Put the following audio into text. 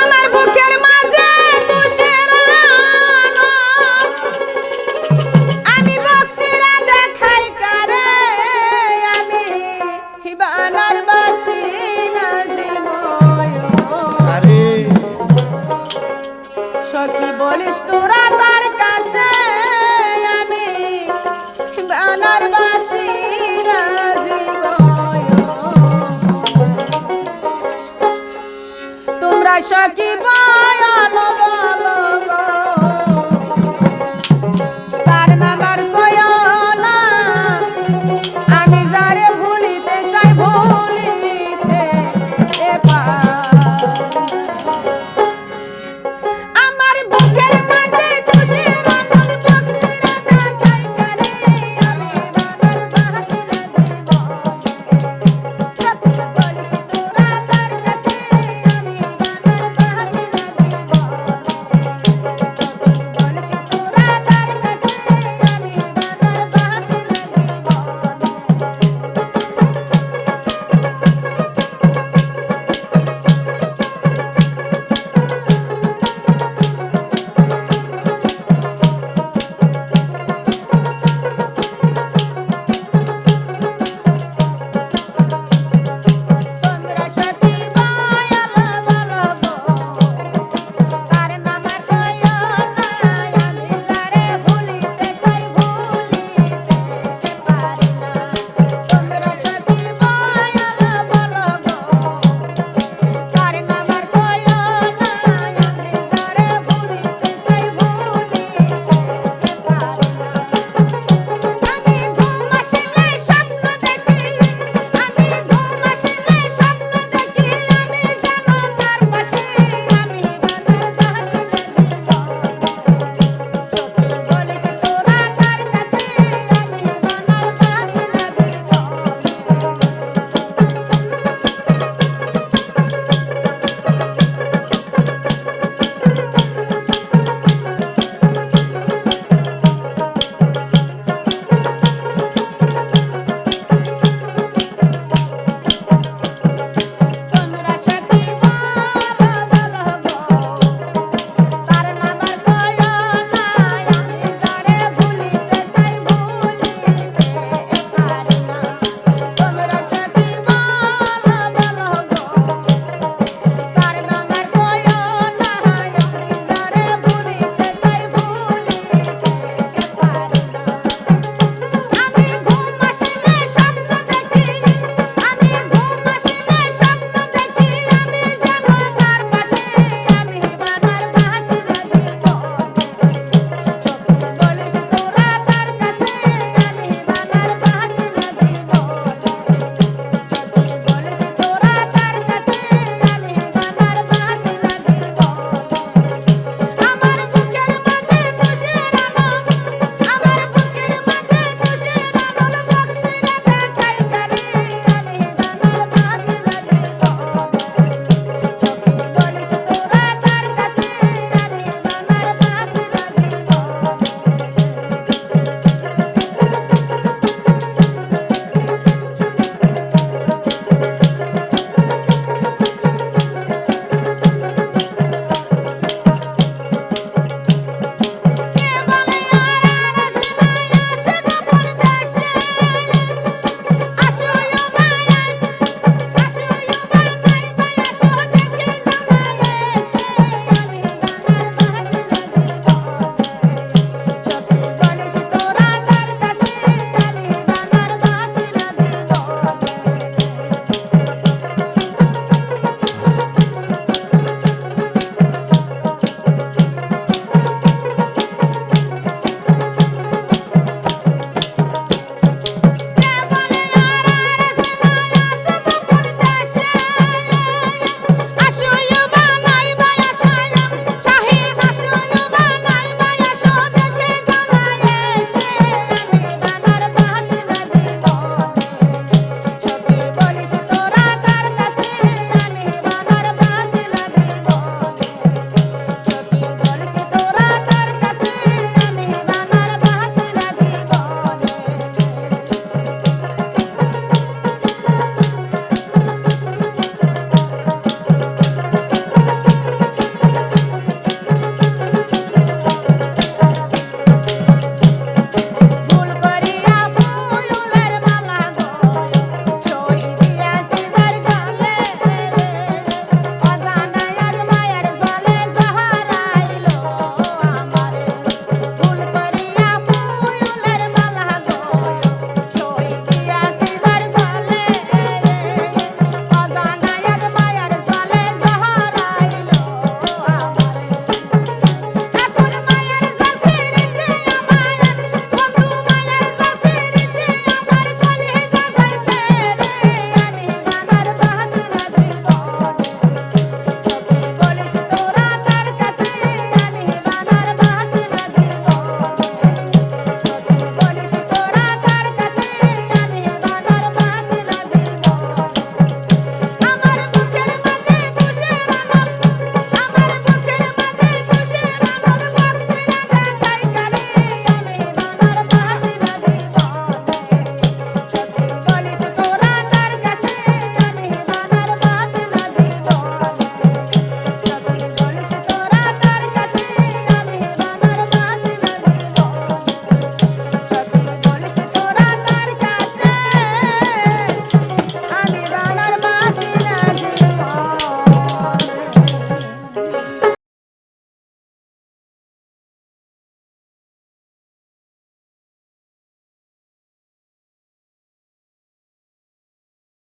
আমার বুকের মাঝে তুষের আমি বক্সিরা দেখাই কারে আমি হিবানার বাসি আরে। সখী বলিস তোরা paixão aqui